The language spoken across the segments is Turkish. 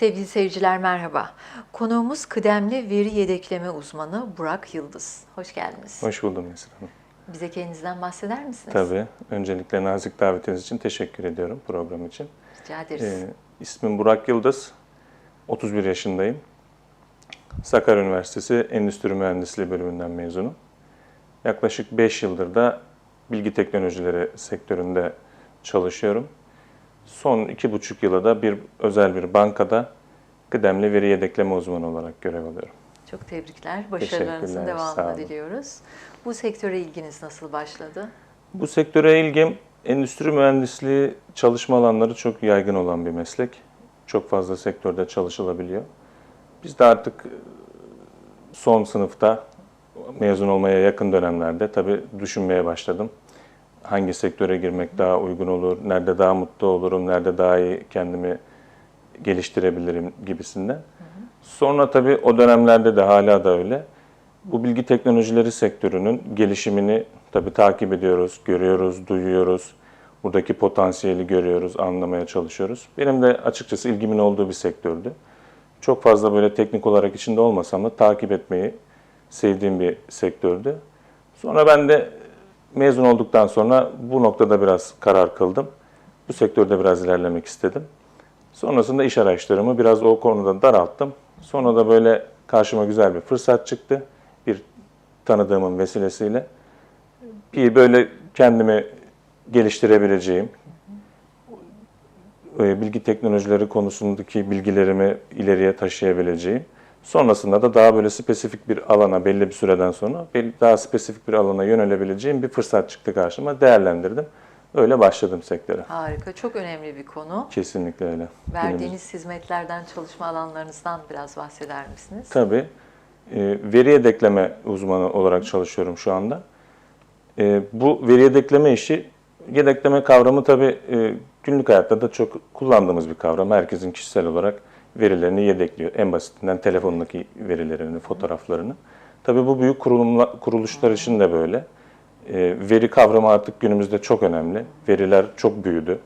Sevgili seyirciler merhaba. Konuğumuz kıdemli veri yedekleme uzmanı Burak Yıldız. Hoş geldiniz. Hoş buldum Nesrin Hanım. Bize kendinizden bahseder misiniz? Tabii. Öncelikle nazik davetiniz için teşekkür ediyorum program için. Rica ederiz. Ee, ismim Burak Yıldız. 31 yaşındayım. Sakarya Üniversitesi Endüstri Mühendisliği bölümünden mezunum. Yaklaşık 5 yıldır da bilgi teknolojileri sektöründe çalışıyorum. Son 2,5 yıla da bir özel bir bankada kıdemli veri yedekleme uzmanı olarak görev alıyorum. Çok tebrikler. Başarılarınızın devamını diliyoruz. Bu sektöre ilginiz nasıl başladı? Bu sektöre ilgim endüstri mühendisliği çalışma alanları çok yaygın olan bir meslek. Çok fazla sektörde çalışılabiliyor. Biz de artık e, son sınıfta mezun olmaya yakın dönemlerde tabii düşünmeye başladım. Hangi sektöre girmek daha uygun olur, nerede daha mutlu olurum, nerede daha iyi kendimi geliştirebilirim gibisinden. Sonra tabii o dönemlerde de hala da öyle. Bu bilgi teknolojileri sektörünün gelişimini tabii takip ediyoruz, görüyoruz, duyuyoruz. Buradaki potansiyeli görüyoruz, anlamaya çalışıyoruz. Benim de açıkçası ilgimin olduğu bir sektördü. Çok fazla böyle teknik olarak içinde olmasam da takip etmeyi sevdiğim bir sektördü. Sonra ben de mezun olduktan sonra bu noktada biraz karar kıldım. Bu sektörde biraz ilerlemek istedim. Sonrasında iş araçlarımı biraz o konuda daralttım. Sonra da böyle karşıma güzel bir fırsat çıktı. Bir tanıdığımın vesilesiyle. Bir böyle kendimi geliştirebileceğim, e, bilgi teknolojileri konusundaki bilgilerimi ileriye taşıyabileceğim. Sonrasında da daha böyle spesifik bir alana belli bir süreden sonra daha spesifik bir alana yönelebileceğim bir fırsat çıktı karşıma. Değerlendirdim. Öyle başladım sektöre. Harika. Çok önemli bir konu. Kesinlikle öyle. Günümüz- Verdiğiniz hizmetlerden, çalışma alanlarınızdan biraz bahseder misiniz? Tabii. E, veri yedekleme uzmanı olarak çalışıyorum şu anda. E, bu veri yedekleme işi, yedekleme kavramı tabii e, günlük hayatta da çok kullandığımız bir kavram. Herkesin kişisel olarak verilerini yedekliyor. En basitinden telefonundaki verilerini, fotoğraflarını. Tabii bu büyük kurulumla, kuruluşlar için de böyle. E, veri kavramı artık günümüzde çok önemli. Veriler çok büyüdü.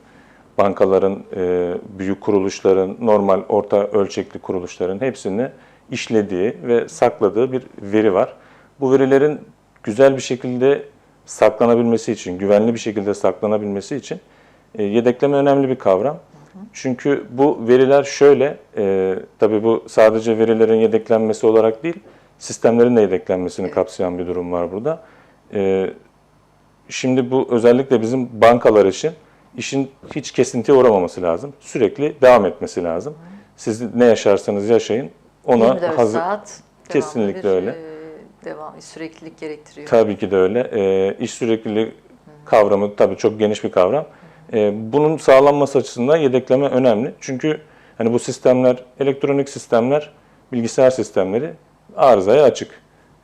Bankaların, e, büyük kuruluşların, normal orta ölçekli kuruluşların hepsini işlediği ve sakladığı bir veri var. Bu verilerin güzel bir şekilde saklanabilmesi için, güvenli bir şekilde saklanabilmesi için e, yedekleme önemli bir kavram. Çünkü bu veriler şöyle, e, tabii bu sadece verilerin yedeklenmesi olarak değil, sistemlerin de yedeklenmesini kapsayan bir durum var burada. E, şimdi bu özellikle bizim bankalar için işin hiç kesintiye uğramaması lazım. Sürekli devam etmesi lazım. Siz ne yaşarsanız yaşayın ona 24 hazır. saat Kesinlikle bir, öyle. e, Devam, süreklilik gerektiriyor. Tabii ki de öyle. E, iş sürekliliği kavramı tabii çok geniş bir kavram. E, bunun sağlanması açısından yedekleme önemli. Çünkü hani bu sistemler, elektronik sistemler, bilgisayar sistemleri arızaya açık.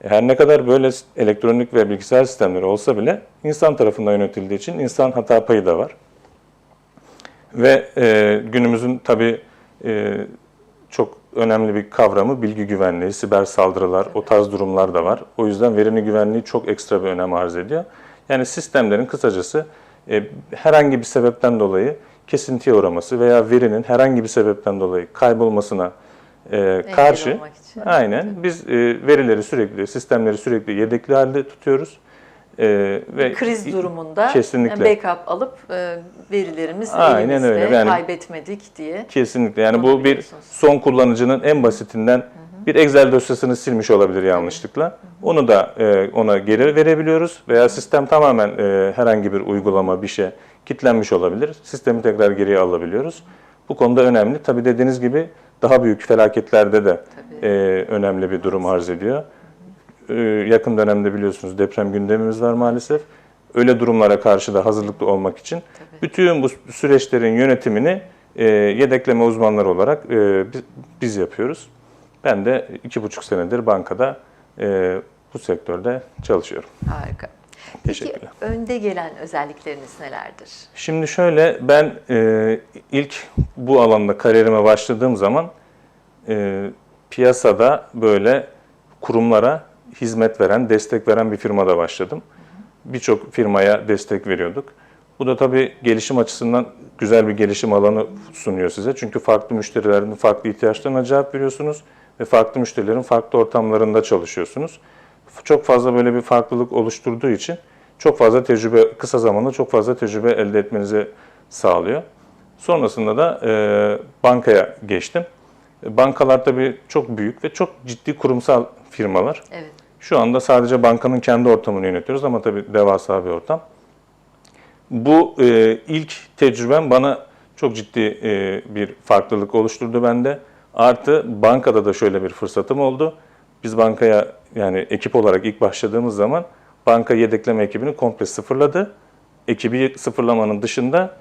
E, Her ne kadar böyle elektronik ve bilgisayar sistemleri olsa bile insan tarafından yönetildiği için insan hata payı da var. Ve e, günümüzün tabii e, çok önemli bir kavramı bilgi güvenliği, siber saldırılar, o tarz durumlar da var. O yüzden verinin güvenliği çok ekstra bir önem arz ediyor. Yani sistemlerin kısacası e, herhangi bir sebepten dolayı kesintiye uğraması veya verinin herhangi bir sebepten dolayı kaybolmasına e, karşı aynen biz e, verileri sürekli, sistemleri sürekli yedekli halde tutuyoruz. E, ve kriz durumunda kesinlikle. backup alıp e, verilerimiz Aynen elimizde öyle. Yani- kaybetmedik diye. Kesinlikle. Yani bu bir son kullanıcının en basitinden bir Excel dosyasını silmiş olabilir yanlışlıkla. Onu da e, ona geri verebiliyoruz veya sistem tamamen e, herhangi bir uygulama bir şey kilitlenmiş olabilir. Sistemi tekrar geriye alabiliyoruz. Bu konuda önemli. Tabii dediğiniz gibi daha büyük felaketlerde de Tabii. e, önemli bir durum arz ediyor. E, yakın dönemde biliyorsunuz deprem gündemimiz var maalesef. Öyle durumlara karşı da hazırlıklı olmak için Tabii. bütün bu süreçlerin yönetimini e, yedekleme uzmanları olarak e, biz, biz yapıyoruz. Ben de iki buçuk senedir bankada e, bu sektörde çalışıyorum. Harika. Peki önde gelen özellikleriniz nelerdir? Şimdi şöyle ben e, ilk bu alanda kariyerime başladığım zaman e, piyasada böyle kurumlara hizmet veren, destek veren bir firmada başladım. Birçok firmaya destek veriyorduk. Bu da tabii gelişim açısından güzel bir gelişim alanı sunuyor size. Çünkü farklı müşterilerin farklı ihtiyaçlarına cevap veriyorsunuz ve farklı müşterilerin farklı ortamlarında çalışıyorsunuz. Çok fazla böyle bir farklılık oluşturduğu için çok fazla tecrübe, kısa zamanda çok fazla tecrübe elde etmenizi sağlıyor. Sonrasında da e, bankaya geçtim. Bankalar tabii çok büyük ve çok ciddi kurumsal firmalar. Evet. Şu anda sadece bankanın kendi ortamını yönetiyoruz ama tabii devasa bir ortam. Bu e, ilk tecrübem bana çok ciddi e, bir farklılık oluşturdu bende. Artı bankada da şöyle bir fırsatım oldu. Biz bankaya yani ekip olarak ilk başladığımız zaman banka yedekleme ekibini komple sıfırladı. Ekibi sıfırlamanın dışında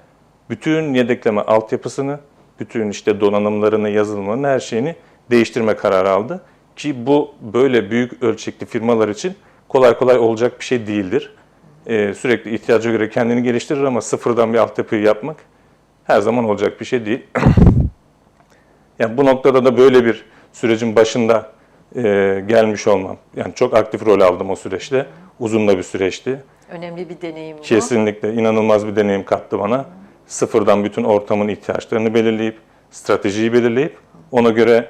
bütün yedekleme altyapısını, bütün işte donanımlarını, yazılımlarını, her şeyini değiştirme kararı aldı. Ki bu böyle büyük ölçekli firmalar için kolay kolay olacak bir şey değildir. Ee, sürekli ihtiyaca göre kendini geliştirir ama sıfırdan bir altyapıyı yapmak her zaman olacak bir şey değil. yani bu noktada da böyle bir sürecin başında e, gelmiş olmam. Yani çok aktif rol aldım o süreçte. Uzun da bir süreçti. Önemli bir deneyim bu. Kesinlikle inanılmaz bir deneyim kattı bana. Sıfırdan bütün ortamın ihtiyaçlarını belirleyip, stratejiyi belirleyip, ona göre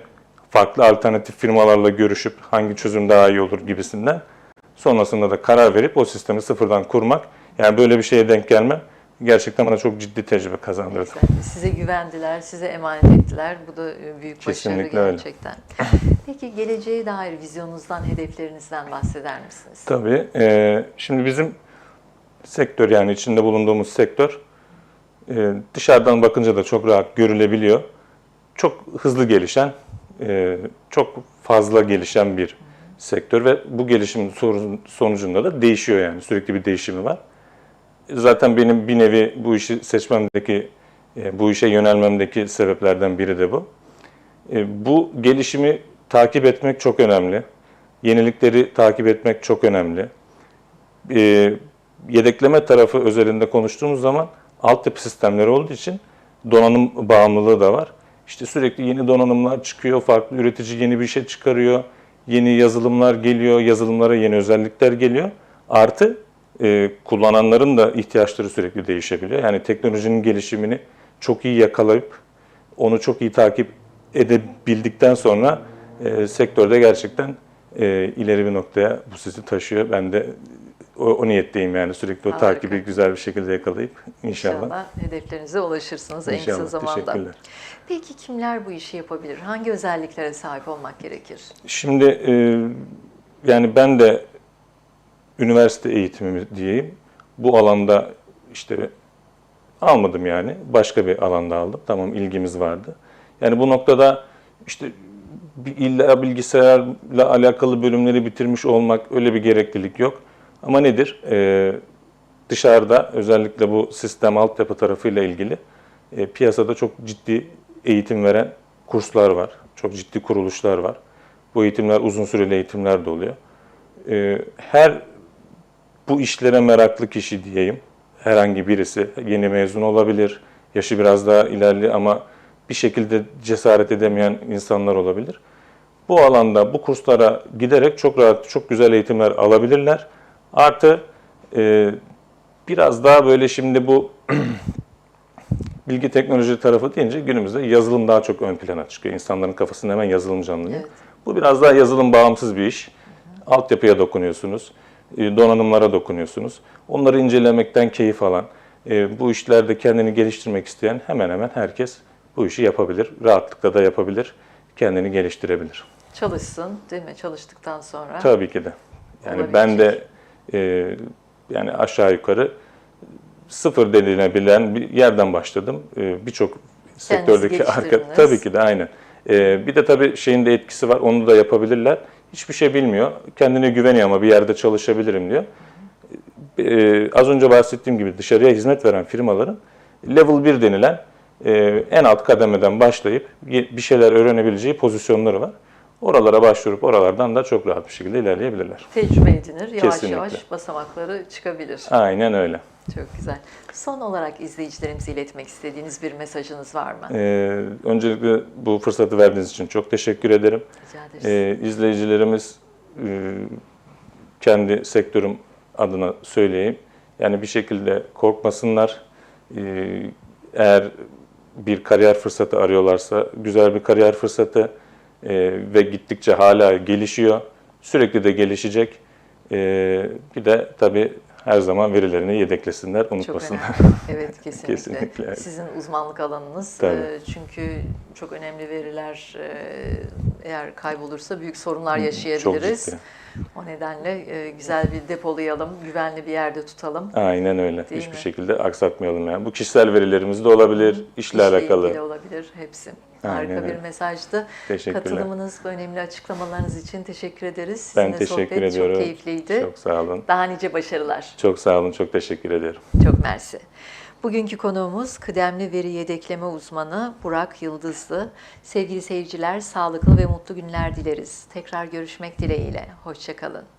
farklı alternatif firmalarla görüşüp hangi çözüm daha iyi olur gibisinden. Sonrasında da karar verip o sistemi sıfırdan kurmak. Yani böyle bir şeye denk gelmem gerçekten bana çok ciddi tecrübe kazandırdı. Güzel. Size güvendiler, size emanet ettiler. Bu da e, büyük başarı Kesinlikle öyle. gerçekten. Peki geleceğe dair vizyonunuzdan, hedeflerinizden bahseder misiniz? Tabii. e, şimdi bizim sektör yani içinde bulunduğumuz sektör e, dışarıdan bakınca da çok rahat görülebiliyor. Çok hızlı gelişen, e, çok fazla gelişen bir sektör ve bu gelişimin sorun- sonucunda da değişiyor yani sürekli bir değişimi var. Zaten benim bir nevi bu işi seçmemdeki, e, bu işe yönelmemdeki sebeplerden biri de bu. E, Bu gelişimi takip etmek çok önemli. Yenilikleri takip etmek çok önemli. E, Yedekleme tarafı özelinde konuştuğumuz zaman altyapı sistemleri olduğu için donanım bağımlılığı da var. İşte sürekli yeni donanımlar çıkıyor, farklı üretici yeni bir şey çıkarıyor, yeni yazılımlar geliyor, yazılımlara yeni özellikler geliyor. Artı e, kullananların da ihtiyaçları sürekli değişebiliyor. Yani teknolojinin gelişimini çok iyi yakalayıp onu çok iyi takip edebildikten sonra e, sektörde gerçekten e, ileri bir noktaya bu sizi taşıyor. Ben de o, o niyetteyim yani sürekli o Harika. takibi güzel bir şekilde yakalayıp inşallah. İnşallah hedeflerinize ulaşırsınız en İnşallah. kısa zamanda. Teşekkürler. Peki kimler bu işi yapabilir? Hangi özelliklere sahip olmak gerekir? Şimdi e, yani ben de üniversite eğitimimi diyeyim. Bu alanda işte almadım yani. Başka bir alanda aldım. Tamam ilgimiz vardı. Yani bu noktada işte illa bilgisayarla alakalı bölümleri bitirmiş olmak öyle bir gereklilik yok. Ama nedir? E, dışarıda özellikle bu sistem altyapı tarafıyla ilgili e, piyasada çok ciddi eğitim veren kurslar var. Çok ciddi kuruluşlar var. Bu eğitimler uzun süreli eğitimler de oluyor. E, her bu işlere meraklı kişi diyeyim, herhangi birisi yeni mezun olabilir, yaşı biraz daha ilerli ama bir şekilde cesaret edemeyen insanlar olabilir. Bu alanda bu kurslara giderek çok rahat, çok güzel eğitimler alabilirler. Artı e, biraz daha böyle şimdi bu bilgi teknoloji tarafı deyince günümüzde yazılım daha çok ön plana çıkıyor. İnsanların kafasında hemen yazılım canlanıyor. Evet. Bu biraz daha yazılım bağımsız bir iş. Altyapıya dokunuyorsunuz, donanımlara dokunuyorsunuz. Onları incelemekten keyif alan, e, bu işlerde kendini geliştirmek isteyen hemen hemen herkes bu işi yapabilir. Rahatlıkla da yapabilir, kendini geliştirebilir. Çalışsın değil mi? Çalıştıktan sonra. Tabii ki de. Yani ben de e, yani aşağı yukarı sıfır denilebilen bir yerden başladım. E, Birçok sektördeki arka tabii ki de aynen. E, bir de tabii şeyin de etkisi var. Onu da yapabilirler. Hiçbir şey bilmiyor. Kendine güveniyor ama bir yerde çalışabilirim diyor. E, az önce bahsettiğim gibi dışarıya hizmet veren firmaların level 1 denilen e, en alt kademeden başlayıp bir şeyler öğrenebileceği pozisyonları var. Oralara başvurup oralardan da çok rahat bir şekilde ilerleyebilirler. Tecrübe edinir, yavaş Kesinlikle. yavaş basamakları çıkabilir. Aynen öyle. Çok güzel. Son olarak izleyicilerimize iletmek istediğiniz bir mesajınız var mı? Ee, öncelikle bu fırsatı verdiğiniz için çok teşekkür ederim. Rica ederiz. Ee, izleyicilerimiz e, kendi sektörüm adına söyleyeyim. Yani bir şekilde korkmasınlar. Ee, Eğer bir kariyer fırsatı arıyorlarsa güzel bir kariyer fırsatı e, ve gittikçe hala gelişiyor. Sürekli de gelişecek. Ee, Bir de tabii her zaman verilerini yedeklesinler, Çok unutmasınlar. önemli. Evet kesinlikle. Kesinlikle, evet. Sizin uzmanlık alanınız. Tabii. Ee, Çünkü çok önemli veriler e, eğer kaybolursa büyük sorunlar Çok yaşayabiliriz. ciddi. O nedenle e, güzel bir depolayalım, güvenli bir yerde tutalım. Aynen öyle. Değil Hiçbir mi? şekilde aksatmayalım yani. Bu kişisel verilerimiz de olabilir, işle İşle alakalı. Olabilir hepsi. Harika Aynen bir mesajdı. Teşekkürler. Katılımınız, bu önemli açıklamalarınız için teşekkür ederiz. Ben Sizinle teşekkür sohbet ediyorum. Çok keyifliydi. Çok sağ olun. Daha nice başarılar. Çok sağ olun. Çok teşekkür ediyorum. Çok mersi. Bugünkü konuğumuz kıdemli veri yedekleme uzmanı Burak Yıldızlı. Sevgili seyirciler, sağlıklı ve mutlu günler dileriz. Tekrar görüşmek dileğiyle. Hoşçakalın.